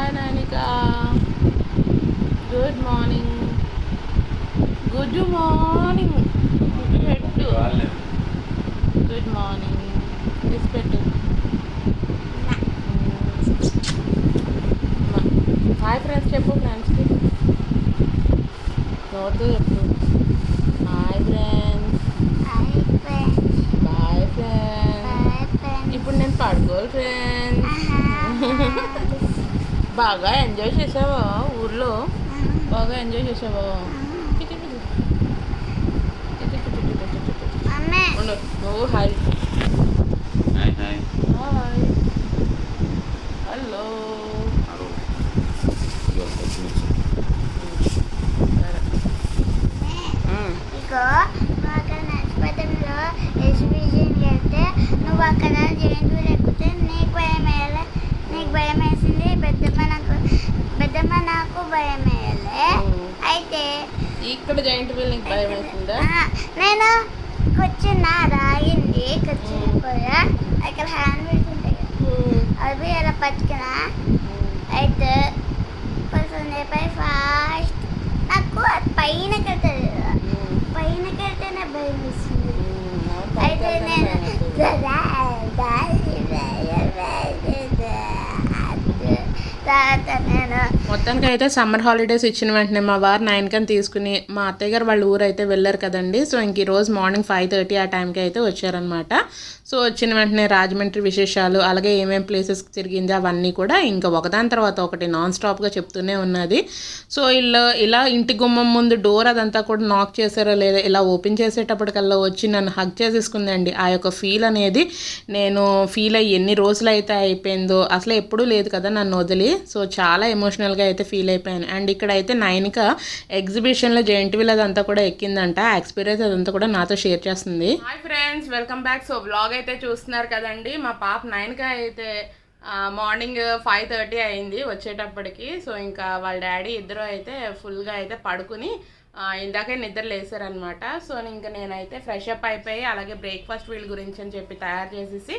Hi నానిక good morning good morning పెట్టు good morning పెట్టు. హాయ్ ఫ్రెండ్స్ చెప్పు ఫ్రెండ్స్కి నోట్తో చెప్పు. హాయ్ ఫ్రెండ్స్ బాయ్ ఫ్రెండ్స్ ఇప్పుడు నేను పడుకోవాలి ఫ్రెండ్స్ బాగా ఎంజాయ్ చేసావా ఊర్లో? బాగా ఎంజాయ్ చేసావా? నువ్వు హాయ్. Hi hi. హలో. నువ్వు అక్కడ జంతువులు ఎక్కితే నీకు వేయాలి నీకు భయం వేసింది పెద్దమ్మ నాకు పెద్దమ్మ నాకు భయం వేయాలి అయితే ఇక్కడ జాయింట్ వీల్ నీకు భయం వేసిందా నేను కూర్చున్నా రాగింది కూర్చునిపోయా అక్కడ హ్యాండ్ వీల్స్ ఉంటాయి అవి అలా పట్టుకున్నా. అయితే కొంచెం సేపు ఫాస్ట్ నాకు అది పైన కదా పైన కడితేనే భయం వేస్తుంది అయితే నేను తర్వాత నేను మొత్తానికి అయితే సమ్మర్ హాలిడేస్ ఇచ్చిన వెంటనే మా వారు నైన్కని తీసుకుని మా అత్తయ్య గారు వాళ్ళ ఊరు అయితే వెళ్ళారు కదండి. సో ఇంక రోజు మార్నింగ్ ఫైవ్ థర్టీ ఆ టైంకి అయితే వచ్చారనమాట సో వచ్చిన వెంటనే రాజమండ్రి విశేషాలు అలాగే ఏమేం ప్లేసెస్ తిరిగింది అవన్నీ కూడా ఇంకా ఒకదాని తర్వాత ఒకటి నాన్ స్టాప్గా చెప్తూనే ఉన్నది. సో ఇలా ఇలా ఇంటి గుమ్మం ముందు డోర్ అదంతా కూడా నాక్ చేశారో లేదా ఇలా ఓపెన్ చేసేటప్పటికల్లా వచ్చి నన్ను హగ్ చేసేసుకుందండి. ఆ యొక్క ఫీల్ అనేది నేను ఫీల్ అయ్యి ఎన్ని రోజులు అయితే అయిపోయిందో అసలు ఎప్పుడూ లేదు కదా నన్ను వదిలి. సో చాలా ఎమోషనల్గా అయితే ఫీల్ అయిపోయాను. అండ్ ఇక్కడ అయితే నైన్క ఎగ్జిబిషన్లో జెయింట్ వీల్ అదంతా కూడా ఎక్కిందంట. ఎక్స్పీరియన్స్ అదంతా కూడా నాతో షేర్ చేస్తుంది. Hi friends welcome back so blog అయితే చూస్తున్నారు కదండి. మా పాప నైన్క అయితే మార్నింగ్ ఫైవ్ థర్టీ అయింది వచ్చేటప్పటికి. సో ఇంకా వాళ్ళ డాడీ ఇద్దరు అయితే ఫుల్గా అయితే పడుకుని ఇందాకే నిద్ర లేసారనమాట సో ఇంకా నేనైతే ఫ్రెష్ అప్ అయిపోయి అలాగే బ్రేక్ఫాస్ట్ వీళ్ళ గురించి అని చెప్పి తయారు చేసేసి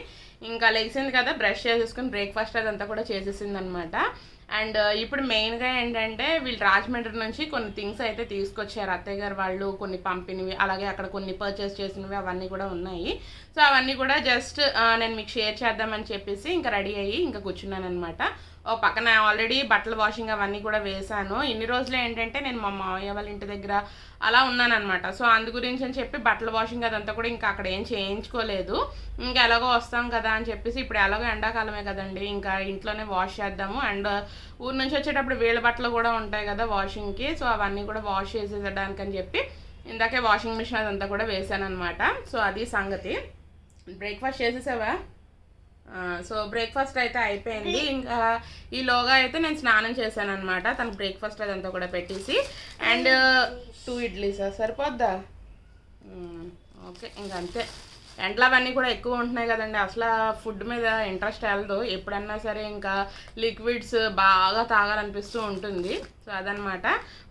ఇంకా లేచింది కదా బ్రష్ చేసేసుకుని బ్రేక్ఫాస్ట్ అదంతా కూడా చేసేసింది అనమాట అండ్ ఇప్పుడు మెయిన్గా ఏంటంటే వీళ్ళు రాజమండ్రి నుంచి కొన్ని థింగ్స్ అయితే తీసుకొచ్చారు. అత్తయ్య గారు వాళ్ళు కొన్ని పంపినవి అలాగే అక్కడ కొన్ని పర్చేస్ చేసినవి అవన్నీ కూడా ఉన్నాయి. సో అవన్నీ కూడా జస్ట్ నేను మీకు షేర్ చేద్దామని చెప్పేసి ఇంకా రెడీ అయ్యి ఇంకా కూర్చున్నాను అనమాట ఓ పక్కన ఆల్రెడీ బట్టల వాషింగ్ అవన్నీ కూడా వేశాను. ఇన్ని రోజులు ఏంటంటే నేను మా మామయ్య వాళ్ళ ఇంటి దగ్గర అలా ఉన్నానన్నమాట. సో అందు గురించి అని చెప్పి బట్టల వాషింగ్ అదంతా కూడా ఇంకా అక్కడ ఏం చేయించుకోలేదు. ఇంకా ఎలాగో వస్తాం కదా అని చెప్పేసి ఇప్పుడు ఎలాగో ఎండాకాలమే కదండి. ఇంకా ఇంట్లోనే వాష్ చేద్దాము. అండ్ ఊరి నుంచి వచ్చేటప్పుడు వీళ్ళ బట్టలు కూడా ఉంటాయి కదా వాషింగ్కి సో అవన్నీ కూడా వాష్ చేసేయడానికి అని చెప్పి ఇందాకే వాషింగ్ మిషన్ అదంతా కూడా వేసాను అనమాట సో అది సంగతి. బ్రేక్ఫాస్ట్ చేసేసావా? సో బ్రేక్ఫాస్ట్ అయితే అయిపోయింది. ఇంకా ఈలోగా అయితే నేను స్నానం చేశాను అనమాట తనకు బ్రేక్ఫాస్ట్ అదంతా కూడా పెట్టేసి. అండ్ టూ ఇడ్లీసా సరిపోద్దా? ఓకే ఇంక అంతే ఎండలు అవన్నీ కూడా ఎక్కువ ఉంటున్నాయి కదండి. అసలు ఫుడ్ మీద ఇంట్రెస్ట్ వెళ్ళదు. ఎప్పుడన్నా సరే ఇంకా లిక్విడ్స్ బాగా తాగాలనిపిస్తూ ఉంటుంది. సో అదనమాట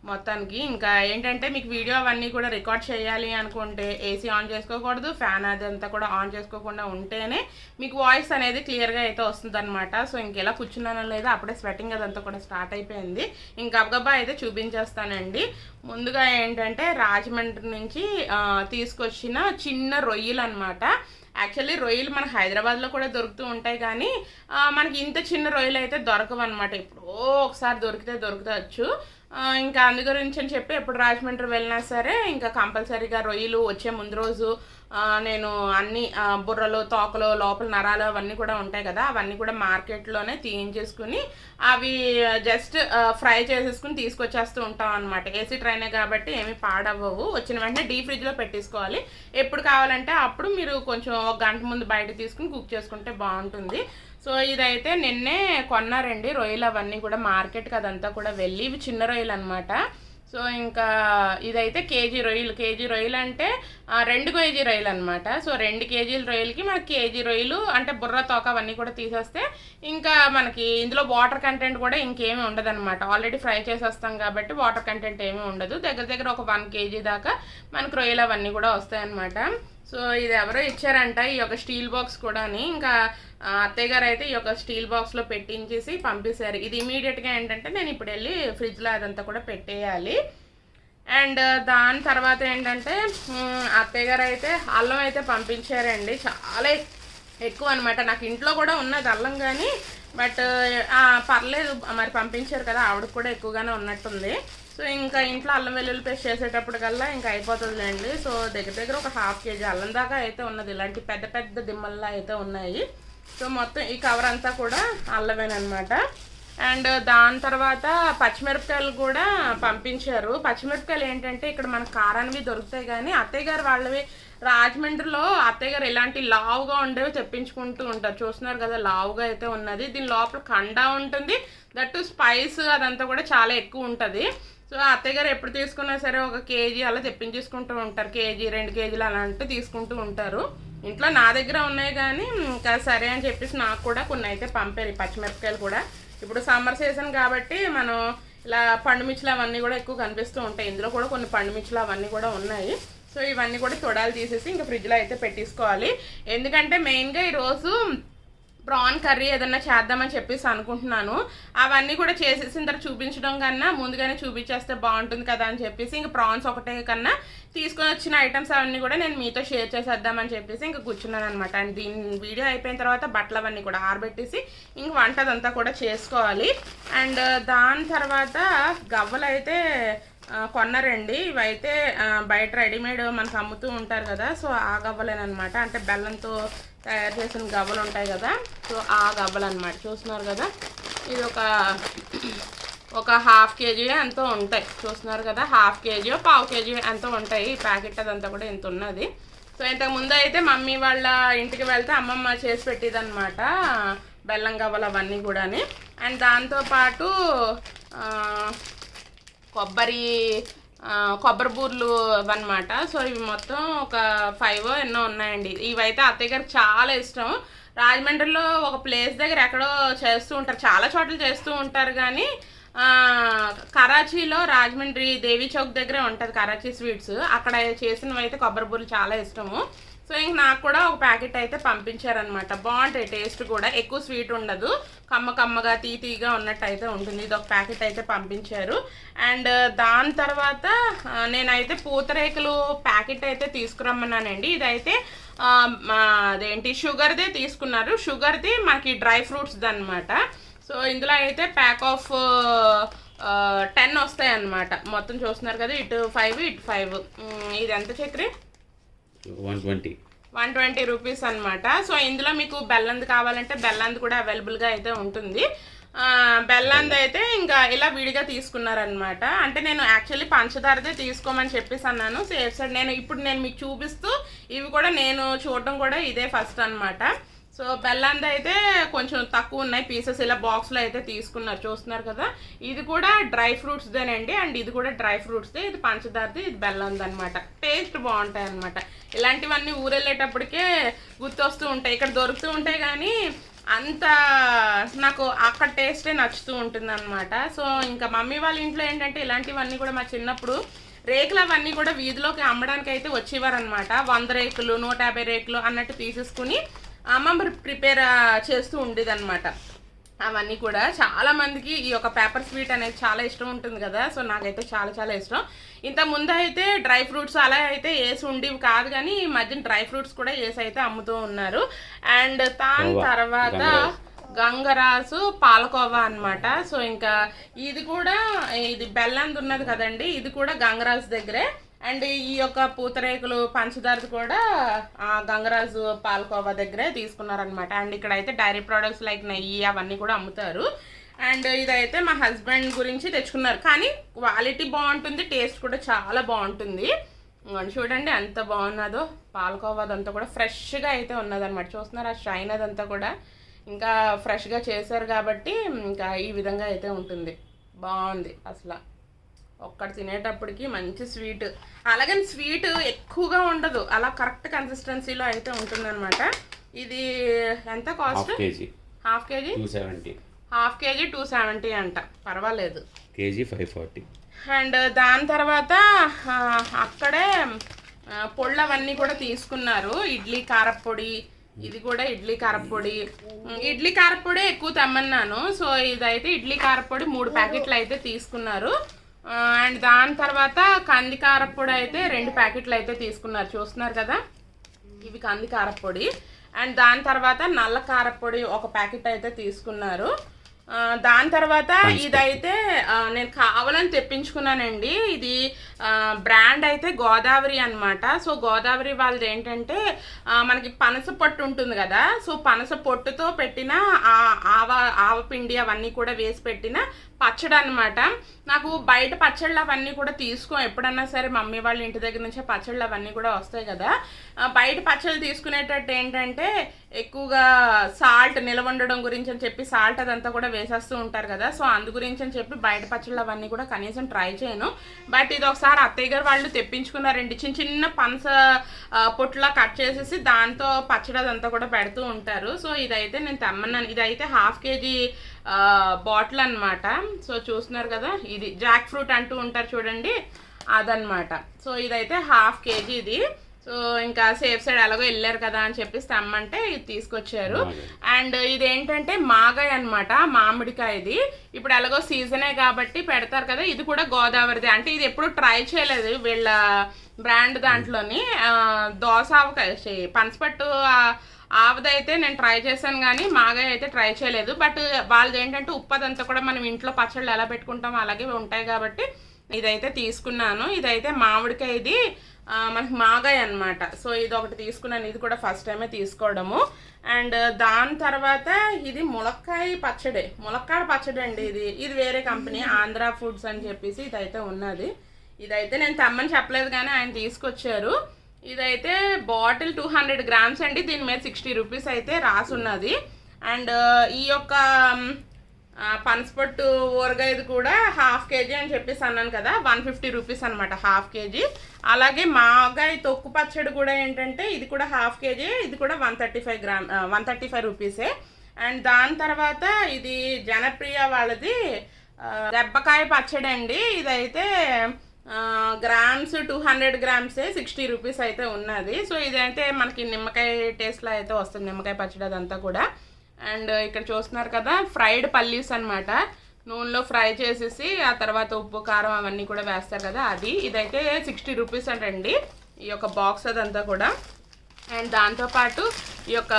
మొత్తానికి. ఇంకా ఏంటంటే మీకు వీడియో అవన్నీ కూడా రికార్డ్ చేయాలి అనుకుంటే ఏసీ ఆన్ చేసుకోకూడదు. ఫ్యాన్ అదంతా కూడా ఆన్ చేసుకోకుండా ఉంటేనే మీకు వాయిస్ అనేది క్లియర్గా అయితే వస్తుంది అనమాట సో ఇంకెలా కూర్చున్నానో లేదో అప్పుడే స్వెట్టింగ్ అదంతా కూడా స్టార్ట్ అయిపోయింది. ఇంకా గబగబా అయితే చూపించేస్తానండి. ముందుగా ఏంటంటే రాజమండ్రి నుంచి తీసుకొచ్చిన చిన్న రొయ్యలు అనమాట యాక్చువల్లీ రొయ్యలు మన హైదరాబాద్లో కూడా దొరుకుతూ ఉంటాయి కానీ మనకి ఇంత చిన్న రొయ్యలు అయితే దొరకవు అనమాట ఎప్పుడో ఒకసారి దొరికితే దొరకవచ్చు ఇంకా అందు గురించి అని చెప్పి ఎప్పుడు రాజమండ్రి వెళ్ళినా సరే ఇంకా కంపల్సరీగా రొయ్యలు వచ్చే ముందు రోజు నేను అన్ని బుర్రలు తోకలు లోపల నరాలు అవన్నీ కూడా ఉంటాయి కదా అవన్నీ కూడా మార్కెట్లోనే తీయించేసుకుని అవి జస్ట్ ఫ్రై చేసేసుకుని తీసుకొచ్చేస్తూ ఉంటాం అనమాట ఏసీ ట్రైనే కాబట్టి ఏమీ పాడవ్వవు. వచ్చిన వెంటనే డీ ఫ్రిడ్జ్లో పెట్టేసుకోవాలి. ఎప్పుడు కావాలంటే అప్పుడు మీరు కొంచెం ఒక గంట ముందు బయట తీసుకుని కుక్ చేసుకుంటే బాగుంటుంది. సో ఇదైతే నిన్నే కొన్నారండి రొయ్యలు అవన్నీ కూడా మార్కెట్కి అదంతా కూడా వెళ్ళి ఇవి చిన్న రొయ్యలు అనమాట సో ఇంకా ఇదైతే కేజీ రొయ్యలు. కేజీ రొయ్యలు అంటే రెండు కేజీ రొయ్యలు అనమాట సో రెండు కేజీల రొయ్యలకి మనకి కేజీ రొయ్యలు అంటే బుర్ర తోక అవన్నీ కూడా తీసేస్తే ఇంకా మనకి ఇందులో వాటర్ కంటెంట్ కూడా ఇంకేమీ ఉండదు అనమాట ఆల్రెడీ ఫ్రై చేసేస్తాం కాబట్టి వాటర్ కంటెంట్ ఏమీ ఉండదు. దగ్గర దగ్గర ఒక వన్ కేజీ దాకా మనకు రొయ్యలు అవన్నీ కూడా వస్తాయన్నమాట. సో ఇది ఎవరో ఇచ్చారంట ఈ యొక్క స్టీల్ బాక్స్ కూడాని. ఇంకా అత్తయ్య గారు అయితే ఈ యొక్క స్టీల్ బాక్స్లో పెట్టించేసి పంపించారు ఇది ఇమీడియట్గా ఏంటంటే నేను ఇప్పుడు వెళ్ళి ఫ్రిడ్జ్లో అదంతా కూడా పెట్టేయాలి. అండ్ దాని తర్వాత ఏంటంటే అత్తయ్య గారు అయితే అల్లం అయితే పంపించారండి. చాలా ఎక్కువ అనమాట నాకు ఇంట్లో కూడా ఉన్నది అల్లం కానీ బట్ పర్లేదు మరి పంపించారు కదా ఆవిడకి కూడా ఎక్కువగానే ఉన్నట్టుంది. సో ఇంకా ఇంట్లో అల్లం వెల్లుల్లి పేస్ట్ చేసేటప్పటికల్లా ఇంకా అయిపోతుందండి సో దగ్గర దగ్గర ఒక హాఫ్ కేజీ అల్లం దాకా అయితే ఉన్నది. ఇలాంటి పెద్ద పెద్ద దిమ్మల్లా అయితే ఉన్నాయి. సో మొత్తం ఈ కవర్ అంతా కూడా అల్లమేనమాట అండ్ దాని తర్వాత పచ్చిమిరపకాయలు కూడా పంపించారు. పచ్చిమిరపకాయలు ఏంటంటే ఇక్కడ మన కారానివి దొరుకుతాయి కానీ అత్తయ్య గారు వాళ్ళవి రాజమండ్రిలో అత్తయ్య గారు ఇలాంటి లావుగా ఉండేవి తెప్పించుకుంటూ ఉంటారు. చూస్తున్నారు కదా లావుగా అయితే ఉన్నది. దీని లోపల కండా ఉంటుంది. దట్ స్పైస్ అదంతా కూడా చాలా ఎక్కువ ఉంటుంది. సో అత్తయ్య గారు ఎప్పుడు తీసుకున్నా సరే ఒక కేజీ అలా తెప్పించేసుకుంటూ ఉంటారు. కేజీ రెండు కేజీలు అలాంటి తీసుకుంటూ ఉంటారు. ఇంట్లో నా దగ్గర ఉన్నాయి కానీ ఇంకా సరే అని చెప్పేసి నాకు కూడా కొన్ని అయితే పంపారు పచ్చిమిరపకాయలు కూడా. ఇప్పుడు సమ్మర్ సీజన్ కాబట్టి మనం ఇలా పండుమిర్చిలు అవన్నీ కూడా ఎక్కువ కనిపిస్తూ ఉంటాయి. ఇందులో కూడా కొన్ని పండుమిర్చిలు అవన్నీ కూడా ఉన్నాయి. సో ఇవన్నీ కూడా తొడాలు తీసేసి ఇంకా ఫ్రిడ్జ్లో అయితే పెట్టేసుకోవాలి. ఎందుకంటే మెయిన్గా ఈరోజు ప్రాన్ కర్రీ ఏదన్నా చేద్దామని చెప్పేసి అనుకుంటున్నాను. అవన్నీ కూడా చేసేసిన తర్వాత చూపించడం కన్నా ముందుగానే చూపించేస్తే బాగుంటుంది కదా అని చెప్పేసి ఇంకా ప్రాన్స్ ఒకటే కన్నా తీసుకొని వచ్చిన ఐటమ్స్ అవన్నీ కూడా నేను మీతో షేర్ చేసేద్దామని చెప్పేసి ఇంకా కూర్చున్నాను అనమాట అండ్ దీని వీడియో అయిపోయిన తర్వాత బట్టలు అవన్నీ కూడా ఆరబెట్టేసి ఇంక వంట అదంతా కూడా చేసుకోవాలి. అండ్ దాని తర్వాత గవ్వలు అయితే కొన్నారండి. ఇవైతే బయట రెడీమేడ్ మనకు అమ్ముతూ ఉంటారు కదా. సో ఆ గవ్వలేనమాట అంటే బెల్లంతో తయారు చేసిన గవ్వలు ఉంటాయి కదా. సో ఆ గవ్వలు అనమాట చూస్తున్నారు కదా? ఇది ఒక ఒక హాఫ్ కేజీ ఎంతో ఉంటాయి. చూస్తున్నారు కదా? హాఫ్ కేజీ పావు కేజీ ఎంతో ఉంటాయి. ఈ ప్యాకెట్ అదంతా కూడా ఇంత ఉన్నది. సో ఇంతకు ముందు అయితే మమ్మీ వాళ్ళ ఇంటికి వెళ్తే అమ్మమ్మ చేసి పెట్టేదన్నమాట బెల్లం గవ్వలు అవన్నీ కూడాని. అండ్ దాంతోపాటు కొబ్బరి కొబ్బరి బూర్లు అనమాట సో ఇవి మొత్తం ఒక ఫైవ్ ఎన్నో ఉన్నాయండి. ఇవైతే అత్తయ్య గారికి చాలా ఇష్టం. రాజమండ్రిలో ఒక ప్లేస్ దగ్గర ఎక్కడో చేస్తూ ఉంటారు. చాలా చోట్ల చేస్తూ ఉంటారు కానీ కరాచీలో రాజమండ్రి దేవి చౌక్ దగ్గరే ఉంటుంది కరాచీ స్వీట్స్. అక్కడ చేసినవి అయితే కొబ్బరి బూర్లు చాలా ఇష్టము. సో ఇంక నాకు కూడా ఒక ప్యాకెట్ అయితే పంపించారనమాట బాగుంటాయి టేస్ట్ కూడా. ఎక్కువ స్వీట్ ఉండదు. కమ్మ కమ్మగా తీ తీగా ఉన్నట్టు అయితే ఉంటుంది. ఇది ఒక ప్యాకెట్ అయితే పంపించారు. అండ్ దాని తర్వాత నేనైతే పూతరేకులు ప్యాకెట్ అయితే తీసుకురమ్మన్నానండి. ఇదైతే మా అదేంటి షుగర్దే తీసుకున్నారు. షుగర్ది మనకి డ్రై ఫ్రూట్స్ది అనమాట సో ఇందులో అయితే ప్యాక్ ఆఫ్ టెన్ వస్తాయి అన్నమాట మొత్తం చూస్తున్నారు కదా ఇటు ఫైవ్ ఇటు ఫైవ్. ఇది ఎంత Chakri? One twenty. One twenty rupees అనమాట సో ఇందులో మీకు బెల్లంది కావాలంటే బెల్లంది కూడా అవైలబుల్గా అయితే ఉంటుంది. బెల్లంది అయితే ఇంకా ఇలా విడిగా తీసుకున్నారనమాట అంటే నేను యాక్చువల్లీ పంచదారదే తీసుకోమని చెప్పేసి అన్నాను. సేఫ్ సైడ్ నేను ఇప్పుడు నేను మీకు చూపిస్తూ ఇవి కూడా నేను చూడడం కూడా ఇదే ఫస్ట్ అన్నమాట. సో బెల్లంది అయితే కొంచెం తక్కువ ఉన్నాయి. పీసెస్ ఇలా బాక్స్లో అయితే తీసుకున్నారు. చూస్తున్నారు కదా? ఇది కూడా డ్రై ఫ్రూట్స్దేనండి అండ్ ఇది కూడా డ్రై ఫ్రూట్స్దే ఇది పంచదారది ఇది బెల్లంది అనమాట టేస్ట్ బాగుంటాయి అనమాట ఇలాంటివన్నీ ఊరెళ్ళేటప్పటికే గుర్తొస్తూ ఉంటాయి. ఇక్కడ దొరుకుతూ ఉంటాయి కానీ అంత నాకు అక్కడ టేస్టే నచ్చుతూ ఉంటుంది అనమాట సో ఇంకా మమ్మీ వాళ్ళ ఇంట్లో ఏంటంటే ఇలాంటివన్నీ కూడా మా చిన్నప్పుడు రేకులు అవన్నీ కూడా వీధిలోకి అమ్మడానికి అయితే వచ్చేవారనమాట వంద రేకులు నూట యాభై రేకులు అన్నట్టు తీసేసుకుని అమ్మమ్మ ప్రిపేర్ చేస్తూ ఉండేదన్నమాట. అవన్నీ కూడా చాలా మందికి ఈ యొక్క పేపర్ స్వీట్ అనేది చాలా ఇష్టం ఉంటుంది కదా సో నాకైతే చాలా చాలా ఇష్టం. ఇంత ముందు అయితే డ్రై ఫ్రూట్స్ అలా అయితే వేసి ఉండేవి కాదు కానీ ఈ మధ్యన డ్రై ఫ్రూట్స్ కూడా వేసి అయితే అమ్ముతూ ఉన్నారు. అండ్ దాని తర్వాత గంగరాజు. గంగరాసు పాలకోవా అన్నమాట. సో ఇంకా ఇది కూడా ఇది బెల్లంది ఉన్నది కదండి ఇది కూడా గంగరాజు దగ్గరే. అండ్ ఈ యొక్క పూతరేకులు పంచదారది కూడా ఆ గంగరాజు పాలకోవా దగ్గరే తీసుకున్నారనమాట అండ్ ఇక్కడ అయితే డైరీ ప్రోడక్ట్స్ లైక్ నెయ్యి అవన్నీ కూడా అమ్ముతారు. అండ్ ఇదైతే మా హస్బెండ్ గురించి తెచ్చుకున్నారు. కానీ క్వాలిటీ బాగుంటుంది టేస్ట్ కూడా చాలా బాగుంటుంది. చూడండి ఎంత బాగున్నదో. పాలకోవా అదంతా కూడా ఫ్రెష్గా అయితే ఉన్నదనమాట చూస్తున్నారు ఆ షైన్ అదంతా కూడా. ఇంకా ఫ్రెష్గా చేశారు కాబట్టి ఇంకా ఈ విధంగా అయితే ఉంటుంది. బాగుంది అసలు. ఒక్కటి తినేటప్పటికి మంచి స్వీట్. అలాగని స్వీట్ ఎక్కువగా ఉండదు. అలా కరెక్ట్ కన్సిస్టెన్సీలో అయితే ఉంటుందన్నమాట. ఇది ఎంత cost? Half K G. Two seventy. Half K G two seventy అంట. పర్వాలేదు. KG five forty. అండ్ దాని తర్వాత అక్కడే పొళ్ళు అవన్నీ కూడా తీసుకున్నారు. ఇడ్లీ కారప్పొడి ఇది కూడా ఇడ్లీ కారప్పొడి. ఉమ్, ఇడ్లీ కారప్పొడి ఎక్కువ తెమ్మన్నాను. సో ఇదైతే ఇడ్లీ కారప్పొడి మూడు ప్యాకెట్లు అయితే తీసుకున్నారు. అండ్ దాని తర్వాత కంది కారప్పొడి అయితే రెండు ప్యాకెట్లు అయితే తీసుకున్నారు. చూస్తున్నారు కదా? ఇవి కంది కారప్పొడి అండ్ దాని తర్వాత నల్ల కారప్పొడి ఒక ప్యాకెట్ అయితే తీసుకున్నారు. దాని తర్వాత ఇదైతే నేను కావాలని తెప్పించుకున్నానండి. ఇది బ్రాండ్ అయితే గోదావరి అన్నమాట. సో గోదావరి వాళ్ళది ఏంటంటే మనకి పనస పొట్టు ఉంటుంది కదా? సో పనస పొట్టుతో పెట్టిన ఆ ఆవ ఆవపిండి అవన్నీ కూడా వేసి పెట్టిన పచ్చడి అనమాట నాకు బయట పచ్చళ్ళు అవన్నీ కూడా తీసుకో ఎప్పుడన్నా సరే మమ్మీ వాళ్ళ ఇంటి దగ్గర నుంచే పచ్చళ్ళు అవన్నీ కూడా వస్తాయి కదా. బయట పచ్చళ్ళు తీసుకునేటట్టు ఏంటంటే ఎక్కువగా సాల్ట్ నిలవ ఉండడం గురించి అని చెప్పి సాల్ట్ అదంతా కూడా వేసేస్తూ ఉంటారు కదా. సో అందు గురించి అని చెప్పి బయట పచ్చళ్ళు అవన్నీ కూడా కనీసం ట్రై చేయను. బట్ ఇది ఒకసారి అత్తయ్య గారు వాళ్ళు తెప్పించుకున్నారండి. చిన్న చిన్న పనస పొట్టులా కట్ చేసేసి దాంతో పచ్చడి అదంతా కూడా పెడుతూ ఉంటారు. సో ఇదైతే నేను తెమ్మన్నాను. ఇదైతే హాఫ్ కేజీ బాటిల్ అన్నమాట. సో చూస్తున్నారు కదా ఇది జాక్ ఫ్రూట్ అంటూ ఉంటారు చూడండి అదనమాట సో ఇదైతే హాఫ్ కేజీ ఇది. సో ఇంకా సేఫ్ సైడ్ ఎలాగో వెళ్ళారు కదా అని చెప్పేసి తెమ్మంటే ఇది తీసుకొచ్చారు. అండ్ ఇదేంటంటే మాగాయ్ అనమాట మామిడికాయ ఇది. ఇప్పుడు ఎలాగో సీజనే కాబట్టి పెడతారు కదా ఇది కూడా గోదావరిది. అంటే ఇది ఎప్పుడు ట్రై చేయలేదు వీళ్ళ బ్రాండ్ దాంట్లోని. దోస ఆవకాయ పనసపట్టు ఆవదైతే నేను ట్రై చేశాను కానీ మాగాయ అయితే ట్రై చేయలేదు. బట్ వాళ్ళది ఏంటంటే ఉప్పు అదంతా కూడా మనం ఇంట్లో పచ్చళ్ళు ఎలా పెట్టుకుంటామో అలాగే ఉంటాయి కాబట్టి ఇదైతే తీసుకున్నాను. ఇదైతే మామిడికాయ ఇది మనకి మాగాయ అనమాట సో ఇది ఒకటి తీసుకున్నాను. ఇది కూడా ఫస్ట్ టైమే తీసుకోవడము. అండ్ దాని తర్వాత ఇది ములక్కాయ పచ్చడి. ములక్కాడ పచ్చడి అండి ఇది. ఇది వేరే కంపెనీ ఆంధ్ర ఫుడ్స్ అని చెప్పేసి ఇదైతే ఉన్నది. ఇదైతే నేను తెమ్మని చెప్పలేదు కానీ ఆయన తీసుకొచ్చారు. ఇదైతే బాటిల్ టూ హండ్రెడ్ గ్రామ్స్ అండి. దీని మీద సిక్స్టీ రూపీస్ అయితే రాసి ఉన్నది. అండ్ ఈ యొక్క పనసపట్టు ఊరగాయది కూడా హాఫ్ కేజీ అని చెప్పేసి అన్నాను కదా వన్ ఫిఫ్టీ రూపీస్ అనమాట హాఫ్ కేజీ. అలాగే మాగాయ తొక్కు పచ్చడి కూడా ఏంటంటే ఇది కూడా హాఫ్ కేజీ ఇది కూడా one thirty five gram one thirty five రూపీసే. అండ్ దాని తర్వాత ఇది జనప్రియ వాళ్ళది దెబ్బకాయ పచ్చడి అండి ఇదైతే గ్రామ్స్ టూ హండ్రెడ్ గ్రామ్సే సిక్స్టీ రూపీస్ అయితే ఉన్నది. సో ఇదైతే మనకి నిమ్మకాయ టేస్ట్లో అయితే వస్తుంది నిమ్మకాయ పచ్చడి అదంతా కూడా. అండ్ ఇక్కడ చూస్తున్నారు కదా ఫ్రైడ్ పల్లీస్ అన్నమాట. నూనెలో ఫ్రై చేసేసి ఆ తర్వాత ఉప్పు కారం అవన్నీ కూడా వేస్తారు కదా అది. ఇదైతే సిక్స్టీ రూపీస్ అంటండి. ఈ యొక్క బాక్స్ అదంతా కూడా. అండ్ దాంతోపాటు ఈ యొక్క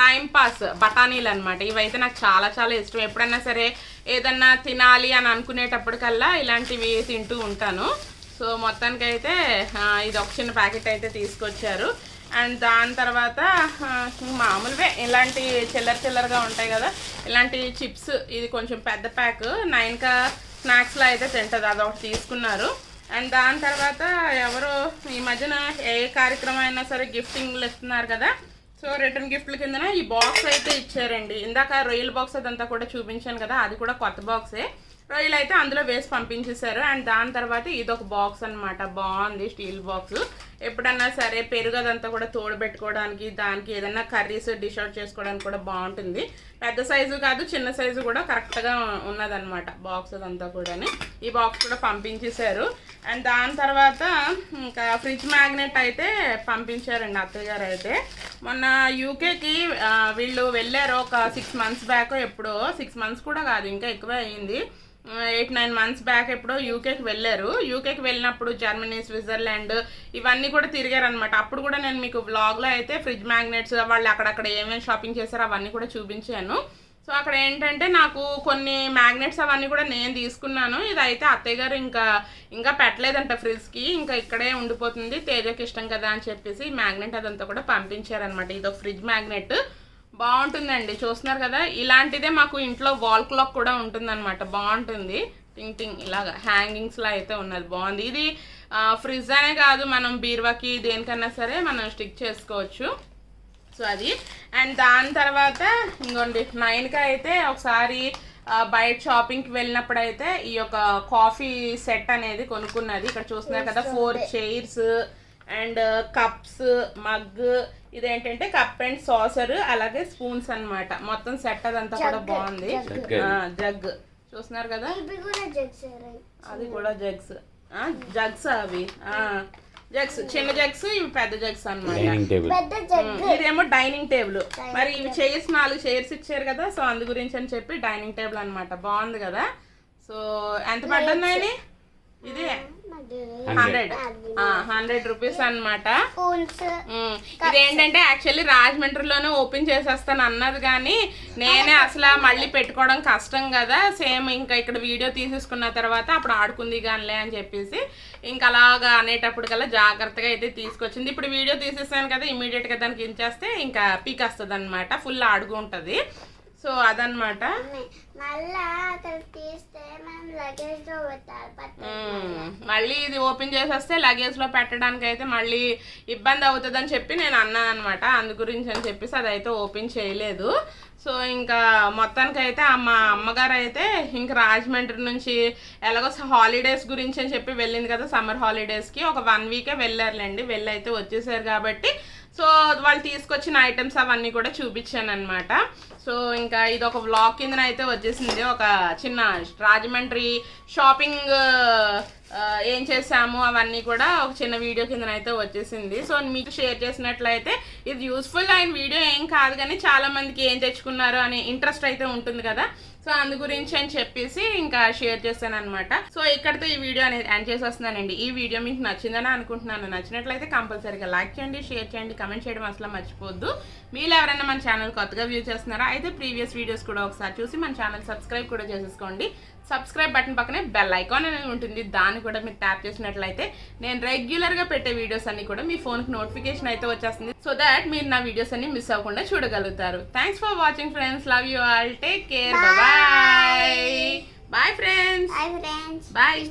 టైం పాస్ బఠానీలు అనమాట ఇవైతే నాకు చాలా చాలా ఇష్టం. ఎప్పుడైనా సరే ఏదన్నా తినాలి అని అనుకునేటప్పటికల్లా ఇలాంటివి తింటూ ఉంటాను. సో మొత్తానికైతే ఇది ఒక చిన్న ప్యాకెట్ అయితే తీసుకొచ్చారు. అండ్ దాని తర్వాత మామూలువే ఇలాంటి చిల్లర చిల్లరగా ఉంటాయి కదా. ఇలాంటి చిప్స్ ఇది కొంచెం పెద్ద ప్యాక్. నైన్కా స్నాక్స్లో అయితే తింటుంది. అదొకటి తీసుకున్నారు. అండ్ దాని తర్వాత ఎవరు ఈ మధ్యన ఏ కార్యక్రమం అయినా సరే గిఫ్టింగ్లు ఇస్తున్నారు కదా. సో రిటర్న్ గిఫ్ట్ల కిందన ఈ బాక్స్ అయితే ఇచ్చారండి. ఇందాక రొయ్యల బాక్స్ అదంతా కూడా చూపించాను కదా అది కూడా కొత్త బాక్సే. రొయ్యలు అయితే అందులో వేసి పంపించేశారు. అండ్ దాని తర్వాత ఇది ఒక బాక్స్ అనమాట బాగుంది స్టీల్ బాక్స్ ఎప్పుడన్నా సరే పెరుగు అదంతా కూడా తోడు పెట్టుకోవడానికి దానికి ఏదైనా కర్రీస్ డిష్ అవుట్ చేసుకోవడానికి కూడా బాగుంటుంది. పెద్ద సైజు కాదు చిన్న సైజు కూడా కరెక్ట్గా ఉన్నదన్నమాట బాక్స్ అదంతా కూడా ఈ బాక్స్ కూడా పంపించేశారు. అండ్ దాని తర్వాత ఇంకా ఫ్రిడ్జ్ మ్యాగ్నెట్ అయితే పంపించారండి అత్తయ్య గారు అయితే మొన్న యూకేకి వీళ్ళు వెళ్ళారు ఒక సిక్స్ మంత్స్ బ్యాక్ ఎప్పుడో సిక్స్ మంత్స్ కూడా కాదు ఇంకా ఎక్కువే అయింది. ఎయిట్ నైన్ మంత్స్ బ్యాక్ ఎప్పుడో యూకేకి వెళ్ళారు. యూకేకి వెళ్ళినప్పుడు జర్మనీ స్విట్జర్లాండ్ ఇవన్నీ కూడా తిరిగారు అనమాట అప్పుడు కూడా నేను మీకు వ్లాగ్లో అయితే ఫ్రిడ్జ్ మ్యాగ్నెట్స్ వాళ్ళు అక్కడక్కడ ఏమేమి షాపింగ్ చేశారో అవన్నీ కూడా చూపించాను. సో అక్కడ ఏంటంటే నాకు కొన్ని మ్యాగ్నెట్స్ అవన్నీ కూడా నేను తీసుకున్నాను. ఇదైతే అత్తయ్య గారు ఇంకా ఇంకా పెట్టలేదంట ఫ్రిడ్జ్కి. ఇంకా ఇక్కడే ఉండిపోతుంది. తేజకి ఇష్టం కదా అని చెప్పేసి మ్యాగ్నెట్ అదంతా కూడా పంపించారనమాట ఇది ఒక ఫ్రిడ్జ్ మ్యాగ్నెట్. బాగుంటుందండి. చూస్తున్నారు కదా ఇలాంటిదే మాకు ఇంట్లో వాల్ క్లాక్ కూడా ఉంటుందన్నమాట. బాగుంటుంది. టింగ్ టింగ్ ఇలాగా హ్యాంగింగ్స్లో అయితే ఉన్నది. బాగుంది. ఇది ఫ్రిడ్జ్ అనే కాదు మనం బీరువాకి దేనికన్నా సరే మనం స్టిక్ చేసుకోవచ్చు. సో అది. అండ్ దాని తర్వాత ఇంకోండి నైన్కి అయితే ఒకసారి బయట షాపింగ్కి వెళ్ళినప్పుడు అయితే ఈ యొక్క కాఫీ సెట్ అనేది కొనుక్కున్నది. ఇక్కడ చూస్తున్నారు కదా four chairs and cups mug ఇదేంటంటే కప్ అండ్ సాసర్ అలాగే స్పూన్స్ అన్నమాట. మొత్తం సెట్ అదంతా కూడా బాగుంది. జగ్. చూస్తున్నారు కదా? అది కూడా జగ్స్. జగ్స్ అవి. ఆ, జగ్స్ చిన్న జగ్స్ ఇవి పెద్ద జగ్స్ జగ్గు ఇదేమో డైనింగ్ టేబుల్ మరి ఇవి చైర్స్ నాలుగు చైర్స్ ఇచ్చారు కదా సో అందు గురించి అని చెప్పి డైనింగ్ టేబుల్ అన్నమాట. బాగుంది కదా? సో ఎంత పడ్డాయి ఇది హండ్రెడ్. హండ్రెడ్. రూపీస్ ఉమ్, ఇదేంటంటే యాక్చువల్లీ రాజమండ్రిలోనే ఓపెన్ చేసేస్తాను అన్నది కానీ నేనే అసలు మళ్ళీ పెట్టుకోవడం కష్టం కదా. సేమ్ ఇంకా ఇక్కడ వీడియో తీసేసుకున్న తర్వాత అప్పుడు ఆడుకుంది కానిలే అని చెప్పేసి ఇంకా అలాగా అనేటప్పుడు కల్లా జాగ్రత్తగా అయితే తీసుకొచ్చింది. ఇప్పుడు వీడియో తీసేసాను కదా ఇమీడియట్గా దానికి ఇంచేస్తే ఇంకా పీక్ వస్తుంది అనమాట ఫుల్ అడుగు ఉంటుంది సో అదనమాట మళ్ళా ఇది ఓపెన్ చేసేస్తే లగేజ్లో పెట్టడానికి అయితే మళ్ళీ ఇబ్బంది అవుతుందని చెప్పి నేను అన్నాను అనమాట అందు గురించి అని చెప్పేసి అదైతే ఓపెన్ చేయలేదు. సో ఇంకా మొత్తానికి అయితే మా అమ్మగారు అయితే ఇంకా రాజమండ్రి నుంచి ఎలాగో హాలిడేస్ గురించి అని చెప్పి వెళ్ళింది కదా సమ్మర్ హాలిడేస్కి ఒక వన్ వీకే వెళ్ళారులేండి. వెళ్ళి అయితే వచ్చేసారు కాబట్టి సో వాళ్ళు తీసుకొచ్చిన ఐటమ్స్ అవన్నీ కూడా చూపించాను అనమాట సో ఇంకా ఇది ఒక వ్లాగ్ కింద అయితే వచ్చేసింది. ఒక చిన్న రాజమండ్రి షాపింగ్ ఏం చేసాము అవన్నీ కూడా ఒక చిన్న వీడియో కింద అయితే వచ్చేసింది. సో మీకు షేర్ చేసినట్లయితే ఇది యూస్ఫుల్ అయిన వీడియో ఏం కాదు కానీ చాలామందికి ఏం తెచ్చుకున్నారు అనే ఇంట్రెస్ట్ అయితే ఉంటుంది కదా. సో అందు గురించి అని చెప్పేసి ఇంకా షేర్ చేశాను అనమాట సో ఇక్కడితో ఈ వీడియో అనేది ఎండ్ చేసేస్తున్నానండి. ఈ వీడియో మీకు నచ్చిందని అనుకుంటున్నాను. నచ్చినట్లయితే కంపల్సరీగా లైక్ చేయండి షేర్ చేయండి కమెంట్ చేయడం అసలు మర్చిపోద్దు మీరు ఎవరైనా మన ఛానల్ కొత్తగా వ్యూ చేస్తున్నారా అయితే ప్రీవియస్ వీడియోస్ కూడా ఒకసారి చూసి మన ఛానల్ సబ్స్క్రైబ్ కూడా చేసేసుకోండి. సబ్స్క్రైబ్ బటన్ పక్కనే బెల్ ఐకాన్ అనేది ఉంటుంది. దాన్ని కూడా మీరు ట్యాప్ చేసినట్లయితే నేను రెగ్యులర్గా పెట్టే వీడియోస్ అన్ని కూడా మీ ఫోన్కి నోటిఫికేషన్ అయితే వచ్చేస్తుంది. సో దాట్ మీరు నా వీడియోస్ అన్ని మిస్ అవ్వకుండా చూడగలుగుతారు. Thanks for watching friends love you all take care bye bye friends. Bye.